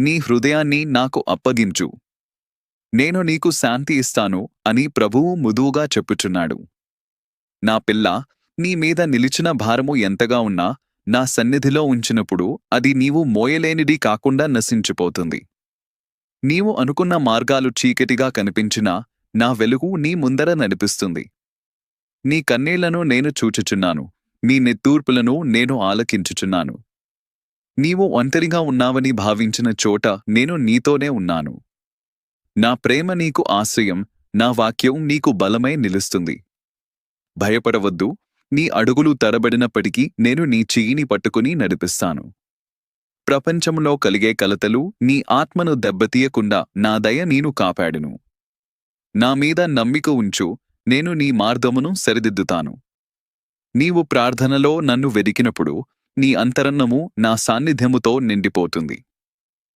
నీ హృదయాన్ని నాకు అప్పగించు. నేను నీకు శాంతి ఇస్తాను అని ప్రభువు ముదువుగా చెప్పుచున్నాడు. నా పిల్ల నీ మీద నిలిచిన భారము ఎంతగా ఉన్నా నా సన్నిధిలో ఉంచినప్పుడు అది నీవు మోయలేనిది కాకుండా నశించిపోతుంది. నీవు అనుకున్న మార్గాలు చీకటిగా కనిపించినా నా వెలుగు నీ ముందర నడిపిస్తుంది. నీ కన్నీళ్ళను నేను చూచుచున్నాను. నీ నెత్తూర్పులను నేను ఆలకించుచున్నాను. నీవు ఒంటరిగా ఉన్నావని భావించిన చోట నేను నీతోనే ఉన్నాను. నా ప్రేమ నీకు ఆశ్రయం నా వాక్యం నీకు బలమై నిలుస్తుంది. భయపడవద్దు నీ అడుగులు తరబడినప్పటికీ నేను నీ చెయ్యిని పట్టుకుని నడిపిస్తాను. ప్రపంచంలో కలిగే కలతలు నీ ఆత్మను దెబ్బతీయకుండా నా దయ నేను కాపాడును. నా మీద నమ్మిక ఉంచు నేను నీ మార్గమును సరిదిద్దుతాను. నీవు ప్రార్థనలో నన్ను వెదికినప్పుడు నీ అంతరన్నము నా సాన్నిధ్యముతో నిండిపోతుంది.